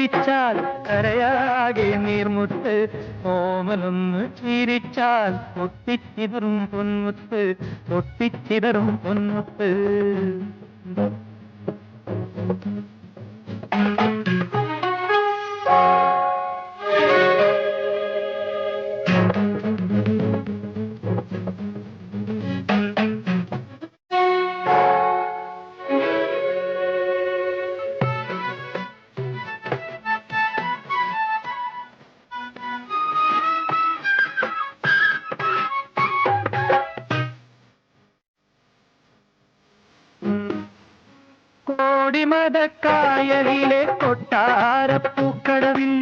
ചിരിച്ചാൽ കരയാകെ നീർമുത്ത് ഓമലൊന്ന് ചിരിച്ചാൽ പൊട്ടിച്ചിതറും പൊന്മുത്ത് പൊട്ടിച്ചിതറും പൊന്മുത്ത് കോടിമതക്കായലിലെ കൊട്ടാരപ്പൂക്കടവിൽ.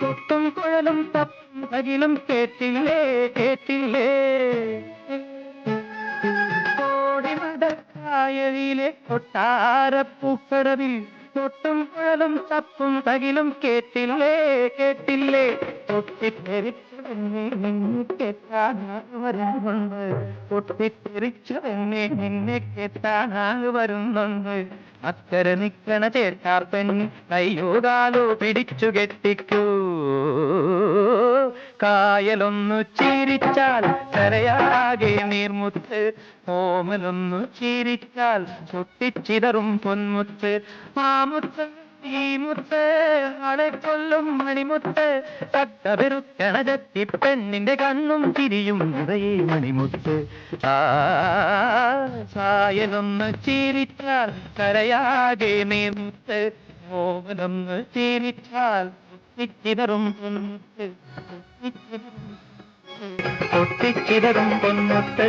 കൊട്ടും കുഴലും തപ്പും അകിലും കേട്ടില്ലേ കേട്ടില്ലേ? കോടിമതക്കായലിലെ കൊട്ടാരപ്പൂക്കടവിൽ. തൊട്ടും കുഴലും തപ്പും തകിലും കേട്ടില്ലേ കേട്ടില്ലേ? പൊട്ടിത്തെറിച്ചതെന്നെ നിന്നെ കെട്ടാനാകെ വരുന്നുണ്ട് പൊട്ടിത്തെറിച്ചതെന്നെ നിന്നെ കെട്ടാനാകെ വരുന്നുണ്ട് അക്കരെ നിക്കണ ചേട്ടാർ കയ്യോ കാലോ പിടിച്ചു കെട്ടിക്കൂ. കായലൊന്നു ചിരിച്ചാൽ കരയാകെ നീർമുത്ത്. ഓമലൊന്നു ചിരിച്ചാൽ പൊട്ടിച്ചിതറും പൊന്മുത്ത്. ആ മുത്ത് ഈ മുത്ത് ആളെ കൊല്ലും മണിമുത്ത്. തട്ടപെരുക്കണജത്തി പെണ്ണിന്റെ കണ്ണും തിരിയും നിറയെ മണിമുത്ത്. സായലൊന്ന് ചിരിച്ചാൽ കരയാകെ നീർമുത്ത്. ഓമലൊന്ന് ചിരിച്ചാൽ പൊട്ടിച്ചിതറും പൊട്ടിച്ചിതറും പൊന്മുത്ത്